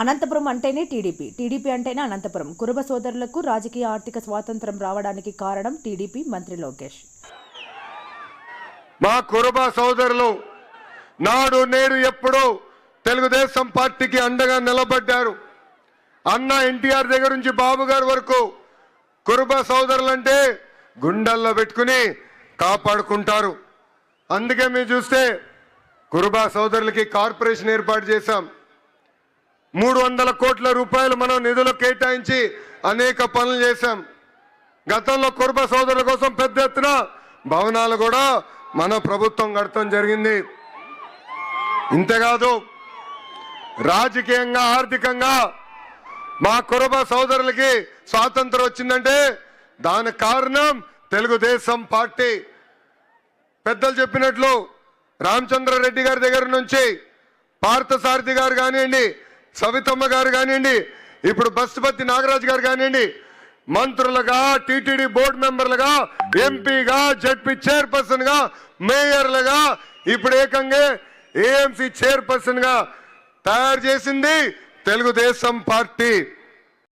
అనంతపురం అంటేనే TDP. TDP అంటేనే అనంతపురం. కురుబ సోదరులకు రాజకీయ ఆర్థిక స్వాతంత్రం రావడానికి కారణం టీడీపీ మంత్రి లోకేష్. మా కురుబ సోదరులు నాడు నేడు ఎప్పుడూ తెలుగుదేశం పార్టీకి అండగా నిలబడ్డారు. అన్న ఎన్టీఆర్ దగ్గర నుంచి బాబు గారి వరకు కురుబ సోదరులంటే గుండెల్లో పెట్టుకుని కాపాడుకుంటారు. అందుకే మీరు చూస్తే కురుబ సోదరులకి కార్పొరేషన్ ఏర్పాటు చేశాం. మూడు వందల కోట్ల రూపాయలు మనం నిధులు కేటాయించి అనేక పనులు చేశాం. గతంలో కుర్బ సోదరుల కోసం పెద్ద ఎత్తున భవనాలు కూడా మన ప్రభుత్వం కడతాం జరిగింది. ఇంతేకాదు రాజకీయంగా ఆర్థికంగా మా కురబ సోదరులకి స్వాతంత్రం వచ్చిందంటే దానికి కారణం తెలుగుదేశం పార్టీ. పెద్దలు చెప్పినట్లు రామచంద్రారెడ్డి గారి దగ్గర నుంచి పార్థసారథి గారు కానివ్వండి సవితమ్మ గారు కానివ్వండి ఇప్పుడు బస్సుపతి నాగరాజు గారు కానివ్వండి మంత్రులుగా టీటీడీ బోర్డు మెంబర్లుగా ఎంపీగా జడ్పీ చైర్పర్సన్గా మేయర్లుగా ఇప్పుడు ఏకంగా ఏఎంసీ చైర్పర్సన్గా తయారు చేసింది తెలుగుదేశం పార్టీ.